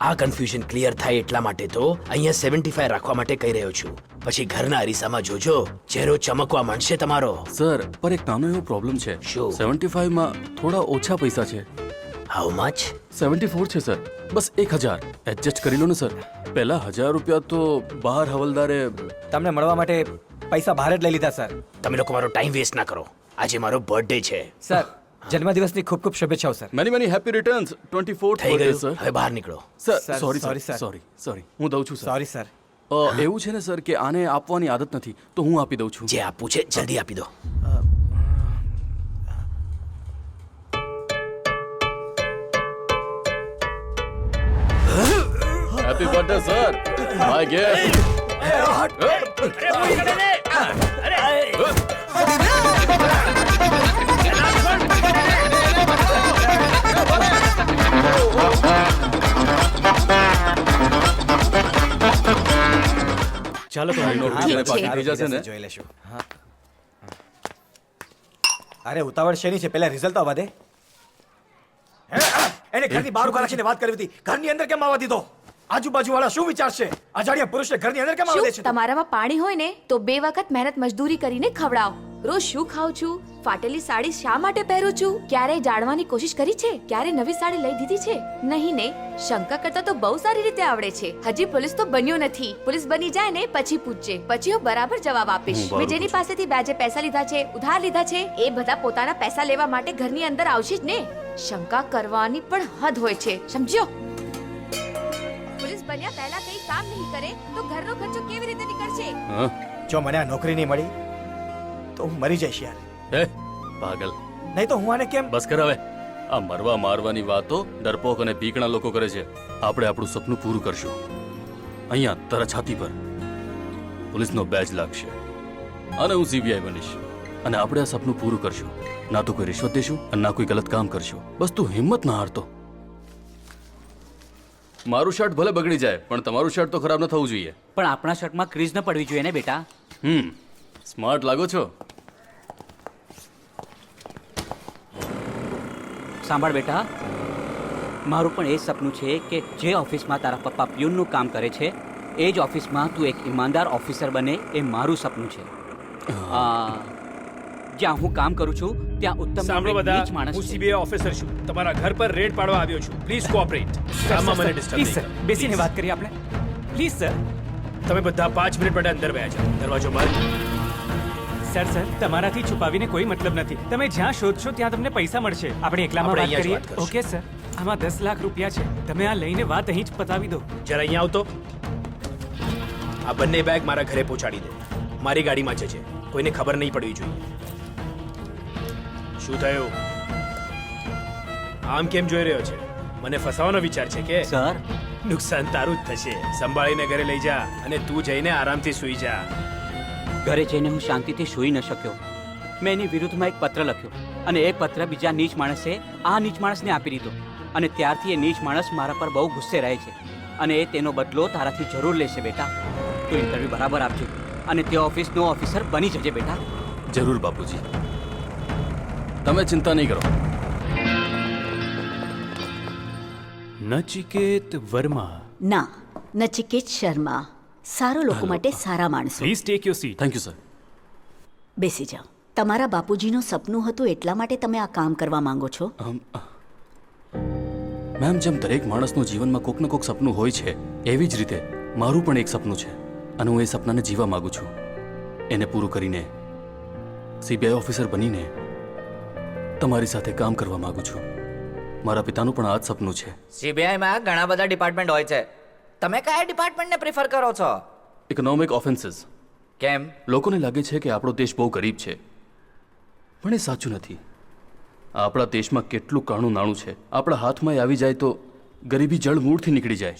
આ confusion clear થાય એટલા માટે તો અહીંયા સેવન્ટી ફાઈવ રાખવા માટે કહી રહ્યો છું. પછી ઘરના અરીસામાં જોજો ચહેરો ચમકવા માંડશે તમારો. સર પર એક નાનો એવો પ્રોબ્લેમ છે. શું? સેવન્ટી ફાઈવમાં થોડા ઓછા પૈસા છે. હાઉ મચ સેવન્ટી ફોર છે સર બસ એક હજાર. એડજસ્ટ કરી લો ને સર પહેલા હજાર રૂપિયા તો બહાર હવલદારે તમને મળવા માટે પૈસા બહાર જ લઈ લીધા સર તમે લોકો મારો ટાઈમ વેસ્ટ ના કરો. આજે મારો બર્થડે છે. સર જન્મદિવસની ખૂબ ખૂબ શુભેચ્છાઓ sir many many happy returns twenty four થઈ ગયું સર હવે બહાર નીકળો sir sorry sorry sir sorry sorry હું દઉં છું સર સોરી સર એવું છે ને સર કે આને આપવાની આદત નથી તો હું આપી દઉં છું જે આપવું છે જલ્દી આપી દો happy birthday sir my gift ચાલો તો થઈ જશે ને? જોઈ લેશું. હા. અરે ઉતાવળ શેની છે? પહેલા રિઝલ્ટ આવવા દે. એને ઘરની બહાર ઊભા રાખીને વાત કરવી હતી. ઘરની અંદર કેમ આવવા દીધો? આજુબાજુ વાળા શું વિચારશે? અજાણ્યા પુરુષને ઘરની અંદર કેમ આવવા દે છે? તમારામાં પાણી હોય ને તો બે વખત મહેનત મજદૂરી કરીને ખવડાવો. રોજ શું ખાઉં છું? ફાટેલી સાડી શા માટે પહેરું છું? ક્યારેય જાણવાની કોશિશ કરી છે? ક્યારે નવી સાડી લઈ દીધી છે? નહીં ને શંકા કરતા તો બહુ સારી રીતે આવડે છે. હજી પોલીસ તો બન્યો નથી. પોલીસ બની જાય ને પછી પૂછજે. પછી હું બરાબર જવાબ આપીશ. મેં જેની પાસેથી વ્યાજે પૈસા લીધા છે ઉધાર લીધા છે એ બધા પોતાના પૈસા લેવા માટે ઘરની અંદર આવશે જ ને. શંકા કરવાની પણ હદ હોય છે. સમજ્યો? પોલીસ બન્યા પહેલા કઈ કામ નહીં કરે તો ઘરનો ખર્ચો કેવી રીતે નીકળશે? જો મને આ નોકરી નહીં મળી તો હું મરી જઈશ યાર. હે પાગલ. નહીં તો હું આને કેમ? બસ કર હવે. આ મરવા મારવાની વાતો ડરપોક અને ભીકણા લોકો કરે છે. આપણે આપણું સપનું પૂરું કરશું. અહીંયા તારા છાતી પર પોલીસનો બેજ લાગશે. અને હું સીબીઆઈ બનીશ. અને આપણે આ સપનું પૂરું કરશું. ના તો કોઈ રિશ્વત દેશું અને ના કોઈ ગલત કામ કરશું. બસ તું હિંમત ના હારતો. મારું શર્ટ ભલે બગડી જાય પણ તમારું શર્ટ તો ખરાબ ન થવું જોઈએ. પણ આપણા શર્ટમાં ક્રીઝ ન પડવી જોઈએ ને બેટા. હમ સ્માર્ટ લાગો છો? સાંભળ બેટા. મારું પણ એ સપનું છે કે જે ઓફિસમાં તારા પપ્પા પ્યુનનું કામ કરે છે એ જ ઓફિસમાં તું એક ઈમાનદાર ઓફિસર બને એ મારું સપનું છે. જ્યાં હું કામ કરું છું ત્યાં ઉત્તમ સાંભળો બધા માણસ હું સીબીઆઈ ઓફિસર છું. તમારા ઘર પર રેડ પાડવા આવ્યો છું. પ્લીઝ કોઓપરેટ કામમાં મને ડિસ્ટર્બ પ્લીઝ સર બેસીને વાત કરીએ આપણે. પ્લીઝ સર તમે બધા પાંચ મિનિટ માટે અંદર બેસા જાઓ. દરવાજો બંધ. સર સર તમારાથી છુપાવીને કોઈ મતલબ નથી. તમે જ્યાં શોધશો ત્યાં તમને પૈસા મળશે. આપણે એકલામાં વાત કરીએ? ઓકે સર આમાં દસ લાખ રૂપિયા છે. તમે આ લઈને વાત અહીં જ પતાવી દો. જરા અહીંયા આવતો. આ બંને બેગ મારા ઘરે પહોંચાડી દે. મારી ગાડીમાં જ છે કોઈને ખબર નહીં પડવી જોઈએ. શું થયું? આમ કેમ જોઈ રહ્યો છે? મને ફસાવાનો વિચાર છે કે સર નુકસાન તારું જ થશે. સંભાળીને ઘરે લઈ જા અને તું જઈને આરામથી સૂઈ જા. ઘરે જઈને હું શાંતિથી સૂઈ ન શક્યો. મેં એની વિરુદ્ધમાં એક પત્ર લખ્યો અને એ પત્ર બીજા નીચ માણસે આ નીચ માણસને આપી દીધો. અને ત્યારથી એ નીચ માણસ મારા પર બહુ ગુસ્સે રહે છે અને એ તેનો બદલો તારાથી જરૂર લેશે બેટા. તું ઇન્ટરવ્યૂ બરાબર આપજો અને તે ઓફિસનો ઓફિસર બની જજે બેટા. જરૂર બાપુજી. તમે ચિંતા નહીં કરો. નચિકેત વર્મા. ના નચિકેત શર્મા. સારો લોકો માટે સારા માણસો. Please take your seat thank you sir બેસી જાઓ. તમારા બાપુજીનું સપનું હતું એટલા માટે તમે આ કામ કરવા માંગો છો? મેમ જેમ દરેક માણસનું જીવનમાં કોક ને કોક સપનું હોય છે એવી જ રીતે મારું પણ એક સપનું છે અને હું એ સપનાને જીવા માંગુ છું. એને પૂરું કરીને સીબીઆઈ ઓફિસર બનીને તમારી સાથે કામ કરવા માંગુ છું. મારા પિતાનું પણ આ જ સપનું છે. સીબીઆઈમાં ઘણા બધા ડિપાર્ટમેન્ટ હોય છે. તમે કયા ડિપાર્ટમેન્ટને પ્રિફર કરો છો? ઇકોનોમિક ઓફેન્સીસ કેમ? લોકોને લાગે છે કે આપણો દેશ બહુ ગરીબ છે. પણ એ સાચું નથી. આપણા દેશમાં કેટલું કાણું નાણું છે. આપણા હાથમાં આવી જાય તો ગરીબી જળ મૂળથી નીકળી જાય.